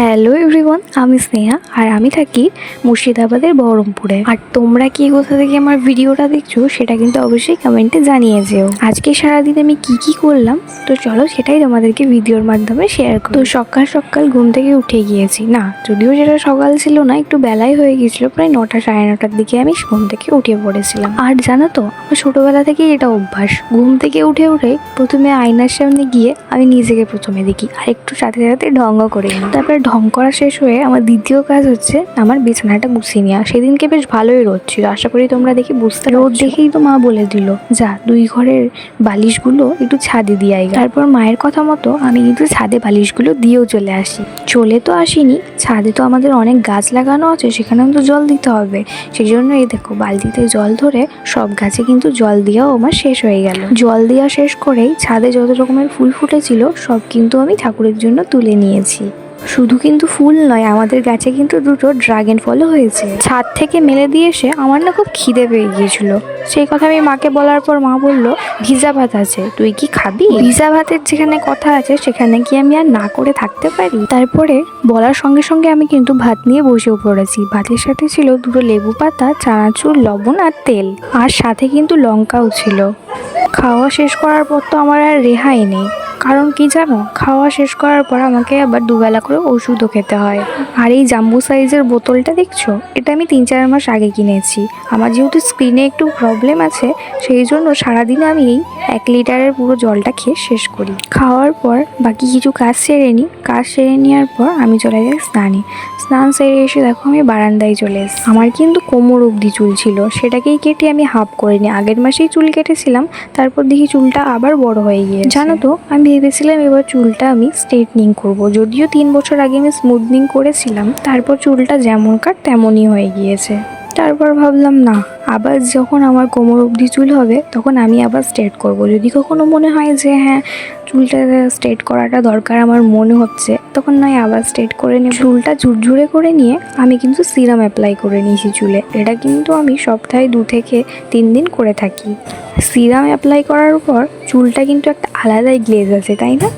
Hello everyone আমি স্নেহা আর আমি থাকি মুর্শিদাবাদের বহরমপুরে। আর তোমরা কি কোথা থেকে আমার ভিডিওটা দেখছ সেটা কিন্তু অবশ্যই কমেন্টে জানিয়ে যেও। আজকে সারাদিন আমি কি কি করলাম? তো চলো সেটাই তোমাদেরকে ভিডিওর মাধ্যমে শেয়ার করো। তো সকাল সকাল ঘুম থেকে উঠে গিয়েছি। না, যদিও সেটা সকাল ছিল না, একটু বেলায় হয়ে গিয়েছিল, প্রায় নটা সাড়ে নটার দিকে আমি ঘুম থেকে উঠে পড়েছিলাম। আর জানো তো, আমার ছোটোবেলা থেকেই এটা অভ্যাস। ঘুম থেকে উঠে উঠে প্রথমে আয়নার সামনে গিয়ে আমি নিজেকে প্রথমে দেখি, আর একটু সাথে সাথে ঢঙ্গ করে তারপরে ঢং করা শেষ হয়ে আমার দ্বিতীয় কাজ হচ্ছে আমার বিছানাটা গুছিয়ে নেওয়া। সেদিনকে বেশ ভালোই রোদ ছিল। আশা করি তোমরা দেখি বুঝতে রোদ দেখেই তো মা বলে দিল যা দুই ঘরের বালিশগুলো একটু ছাদে দিয়ে আই তারপর মায়ের কথা মতো আমি কিন্তু ছাদে বালিশগুলো দিয়েও চলে আসি। চলে তো আসিনি ছাদে তো আমাদের অনেক গাছ লাগানো আছে সেখানেও তো জল দিতে হবে। সেই জন্য এই দেখো বালতিতে জল ধরে সব গাছে কিন্তু জল দেওয়াও আমার শেষ হয়ে গেল। জল দেওয়া শেষ করেই ছাদে যত রকমের ফুল ফুটেছিল সব কিন্তু আমি ঠাকুরের জন্য তুলে নিয়েছি। শুধু কিন্তু ফুল নয়, আমাদের গাছে কিন্তু দুটো ড্রাগন ফলও হয়েছে। ছাদ থেকে মেলে দিয়ে এসে আমার না খুব খিদে পেয়ে গিয়েছিল। সেই কথা আমি মাকে বলার পর মা বলল, ভিজা ভাত আছে, তুই কি খাবি? ভিজা ভাতের যেখানে কথা আছে, সেখানে কি আমি আর না করে থাকতে পারি? তারপরে বলার সঙ্গে সঙ্গে আমি কিন্তু ভাত নিয়ে বসেও পড়েছি। ভাতের সাথে ছিল দুটো লেবু পাতা, চানাচুর, লবণ আর তেল, আর সাথে কিন্তু লঙ্কাও ছিল। খাওয়া শেষ করার পর তো আমার আর রেহাই নেই। কারণ কি জানো? খাওয়া শেষ করার পর আমাকে আবার দুবেলা করে ওষুধও খেতে হয়। আর এই জাম্বু সাইজের বোতলটা দেখছ? এটা আমি তিন চার মাস আগে কিনেছি। আমার যেহেতু স্ক্রিনে একটু প্রবলেম আছে, সেই জন্য সারাদিনে আমি এই এক লিটারের পুরো জলটা খেয়ে শেষ করি। খাওয়ার পর বাকি কিছু কাজ সেরে নিই। কাজ সেরে নেওয়ার পর আমি চলে যাই স্নানে। স্নান সেরে এসে দেখো আমি বারান্দায় চলে এসেছি। আমার কিন্তু কোমর অবধি চুল ছিল। সেটাকেই কেটে আমি হাফ করে নিই। আগের মাসেই চুল কেটেছিলাম, তারপর দেখি চুলটা আবার বড় হয়ে গিয়ে জানো তো, আমি ভেবেছিলাম এবার চুলটা আমি স্ট্রেটনিং করব। যদিও তিন বছর আগে আমি স্মুথনিং করেছিলাম, তারপর চুলটা যেমন কাট তেমনই হয়ে গিয়েছে। তারপর ভাবলাম, না, আবার যখন আমার কোমর অবধি চুল হবে, তখন আমি আবার স্ট্রেট করব। যদি কখনো মনে হয় যে হ্যাঁ চুলটা স্ট্রেট করাটা দরকার আমার মনে হচ্ছে। তখন নয়, আবার স্ট্রেট করে নিয়ে চুলটা ঝুরঝুরে করে নিয়ে আমি কিন্তু সিরাম অ্যাপ্লাই করে নিয়েছি চুলে। এটা কিন্তু আমি সপ্তাহে দু থেকে তিন দিন করে থাকি। সিরাম অ্যাপ্লাই করার পর চুলটা কিন্তু একটা আলাদাই গ্লেজ আছে, তাই না?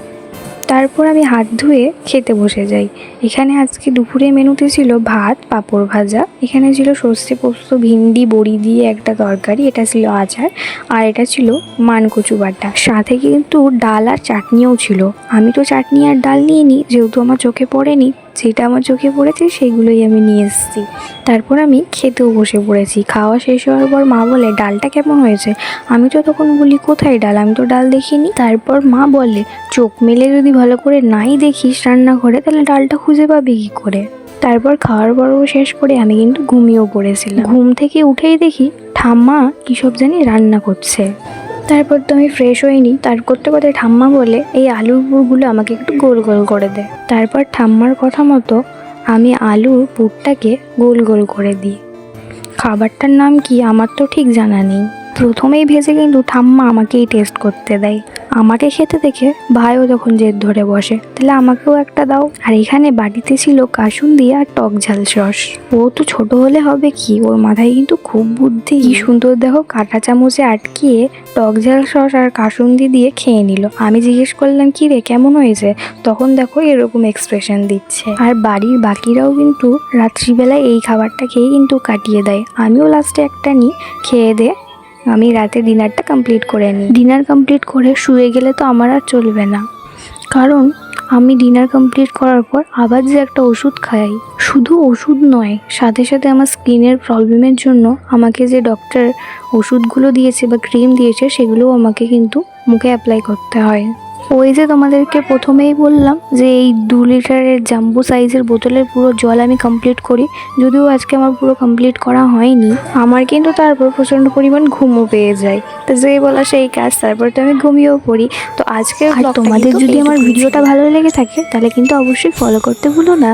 তারপর আমি হাত ধুয়ে খেতে বসে যাই। এখানে আজকে দুপুরে মেনুতে ছিল ভাত, পাঁপড় ভাজা। এখানে ছিল সর্ষে পোস্ত, ভিন্ডি, বড়ি দিয়ে একটা তরকারি। এটা ছিল আচার আর এটা ছিল মানকচু বাটা। সাথে কিন্তু ডাল আর চাটনিও ছিল। আমি তো চাটনি আর ডাল নিয়ে নিই যেহেতু আমার চোখে পড়েনি যেটা আমার চোখে পড়েছে সেগুলোই আমি নিয়ে এসেছি। তারপর আমি খেতেও বসে পড়েছি। খাওয়া শেষ হওয়ার পর মা বলে, ডালটা কেমন হয়েছে? আমি তো তখন বলি, কোথায় ডাল? আমি তো ডাল দেখিনি। তারপর মা বলে, চোখ মেলে যদি ভালো করে নাই দেখিস রান্না করে তাহলে ডালটা খুঁজে পাবি কী করে? তারপর খাওয়ার পর্ব শেষ করে আমি কিন্তু ঘুমিয়েও পড়েছিলাম। ঘুম থেকে উঠেই দেখি, ঠাম্মা কী সব জানি রান্না করছে। তারপর তো আমি ফ্রেশ হইনি। তার করতে করতে ঠাম্মা বলে, এই আলুর পুরগুলো আমাকে একটু গোল গোল করে দে। তারপর ঠাম্মার কথা মতো আমি আলুর পুরটাকে গোল গোল করে দিই। খাবারটার নাম কি আমার তো ঠিক জানা নেই। প্রথমেই ভেজে কিন্তু ঠাম্মা আমাকেই টেস্ট করতে দেয়। আমাকে খেতে দেখে ভাইও যখন জেদ ধরে বসে, তাহলে আমাকেও একটা দাও। আর এখানে বাড়িতে ছিল কাসুন দিয়ে আর টক ঝাল সস। ও তো ছোট হলে হবে কি? ওর মাথায় কিন্তু খুব বুদ্ধি। কি সুন্দর দেখো কাঁটা চামচে আটকিয়ে টক ঝাল সস আর কাসুন্দি দিয়ে খেয়ে নিল। আমি জিজ্ঞেস করলাম, কি রে, কেমন হয়েছে? তখন দেখো এরকম এক্সপ্রেশন দিচ্ছে। আর বাড়ির বাকিরাও কিন্তু রাত্রিবেলায় এই খাবারটা খেয়ে কিন্তু কাটিয়ে দেয়। আমিও লাস্টে একটা নিই, খেয়ে দে। আমি রাতে ডিনারটা কমপ্লিট করে নিই। ডিনার কমপ্লিট করে শুয়ে গেলে তো আমার আর চলবে না। কারণ আমি ডিনার কমপ্লিট করার পর আবার যে একটা ওষুধ খাই, শুধু ওষুধ নয়, সাথে সাথে আমার স্কিনের প্রবলেমের জন্য আমাকে যে ডক্টর ওষুধগুলো দিয়েছে বা ক্রিম দিয়েছে, সেগুলোও আমাকে কিন্তু মুখে অ্যাপ্লাই করতে হয়। ওই যে তোমাদেরকে প্রথমেই বললাম যে এই দু লিটারের জাম্বু সাইজের বোতলের পুরো জল আমি কমপ্লিট করি। যদিও আজকে আমার পুরো কমপ্লিট করা হয়নি। আমার কিন্তু তারপর প্রচণ্ড পরিমাণ ঘুমও পেয়ে যায়। তো যেই বলা সেই কাজ তারপর তো আমি ঘুমিয়েও পড়ি। তো আজকে তোমাদের যদি আমার ভিডিওটা ভালো লেগে থাকে তাহলে কিন্তু অবশ্যই ফলো করতে ভুলো না।